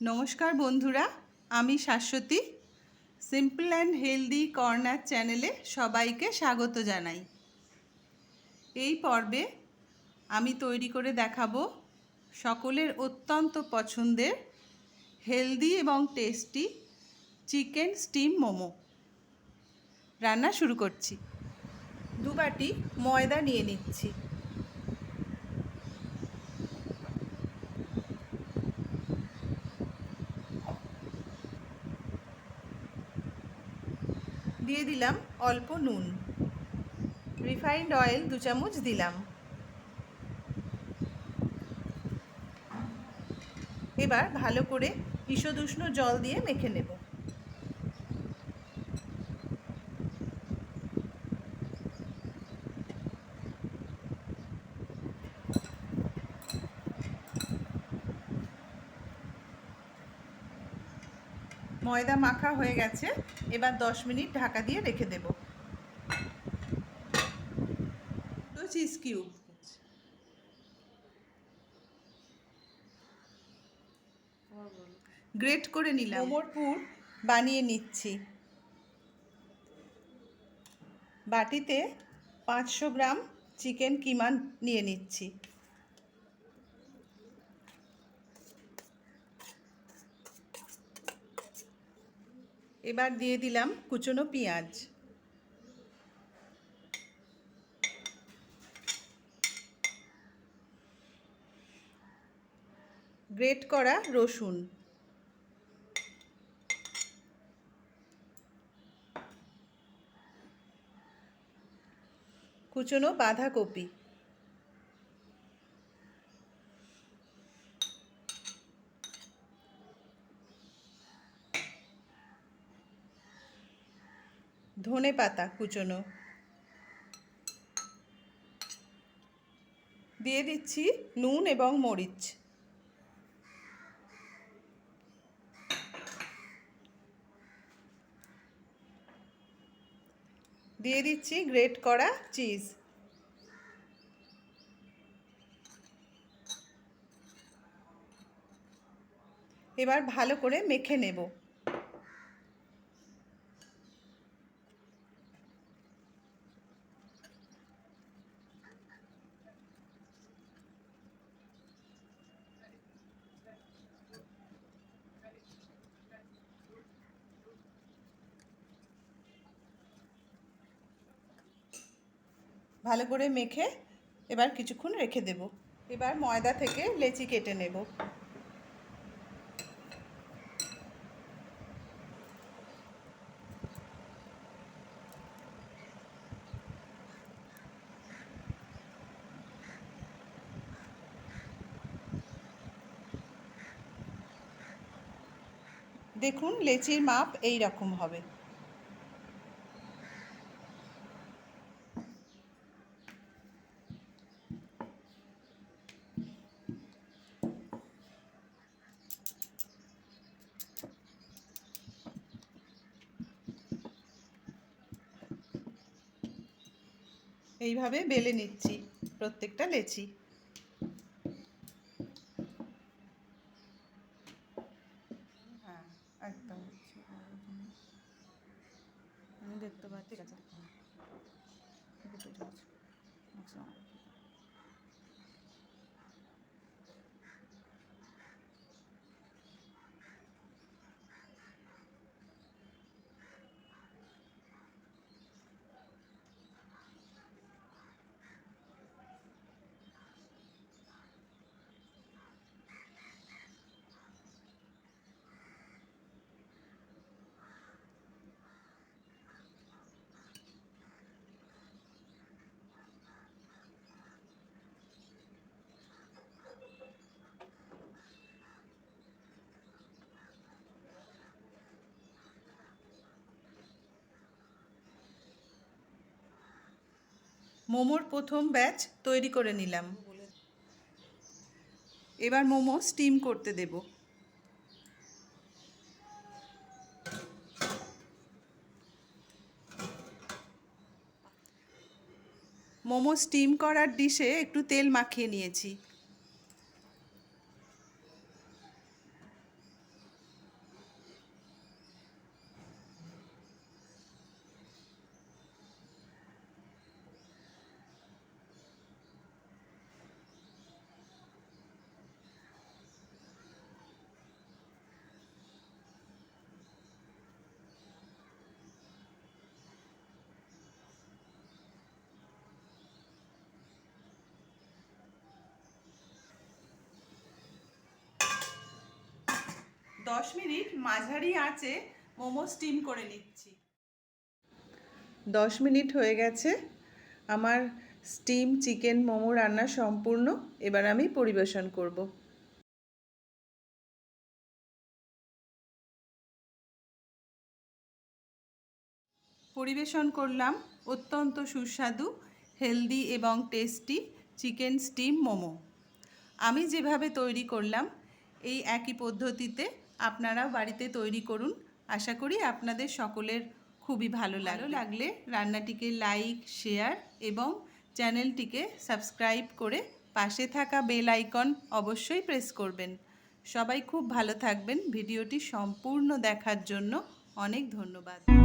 নমস্কার বন্ধুরা, আমি Shashwati. Simple and healthy corner চ্যানেলে সবাইকে স্বাগত জানাই। এই পর্বে আমি তৈরি করে দেখাবো সকলের অত্যন্ত পছন্দের হেলদি এবং টেস্টি চিকেন স্টিম মোমো। রান্না শুরু করছি। দু বাটি ময়দা নিয়ে নিচ্ছি দিয়ে দিলাম অল্প নুন। রিফাইন্ড অয়েল দু চামচ দিলাম। এবার ভালো করে ঈষদুষ্ণ জল দিয়ে মেখে নেব। ময়দা মাখা হয়ে গেছে এবার দশ মিনিট ঢাকা দিয়ে রেখে দেব। তো চিজ কিউব। গ্রেট করে নিলাম। পুর বানিয়ে নিচ্ছি। বাটিতে পাঁচশো গ্রাম চিকেন কিমা নিয়ে নিচ্ছি। এবার দিয়ে দিলাম কুচনো পেঁয়াজ। গ্রেট করা রসুন। কুচনো বাঁধাকপি। ধনে পাতা কুচনো। দিয়ে দিচ্ছি নুন এবং মরিচ। দিয়ে দিচ্ছি গ্রেট করা চিজ। এবার ভালো করে মেখে নেব। ভালো করে মেখে এবার কিছুক্ষণ রেখে দেব। এবার ময়দা থেকে লেচি কেটে নেব। দেখুন, লেচির মাপ এই রকম হবে। এইভাবে বেলে নিচ্ছি প্রত্যেকটা লেচি। হ্যাঁ একদম। আমি দেখতে পাচ্ছি ঠিক আছে? মোমোর প্রথম ব্যাচ তৈরি করে নিলাম। এবার মোমো স্টিম করতে দেব। মোমো স্টিম করার ডিশে একটু তেল মাখিয়ে নিয়েছি। দশ মিনিট মাঝারি আঁচে মোমো স্টিম করে নিচ্ছি। দশ মিনিট হয়ে গেছে। আমার স্টিম চিকেন মোমো রান্না সম্পূর্ণ। এবার আমি পরিবেশন করব। পরিবেশন করলাম অত্যন্ত সুস্বাদু, হেলদি এবং টেস্টি চিকেন স্টিম মোমো। আমি যেভাবে তৈরি করলাম, এই একই পদ্ধতিতে আপনারা বাড়িতে তৈরি করুন। আশা করি আপনাদের সকলের খুবই ভালো লাগল লাগলে রান্নাটিকে লাইক শেয়ার এবং চ্যানেলটিকে সাবস্ক্রাইব করে পাশে থাকা বেল আইকন অবশ্যই প্রেস করবেন। সবাই খুব ভালো থাকবেন। ভিডিওটি সম্পূর্ণ দেখার জন্য অনেক ধন্যবাদ।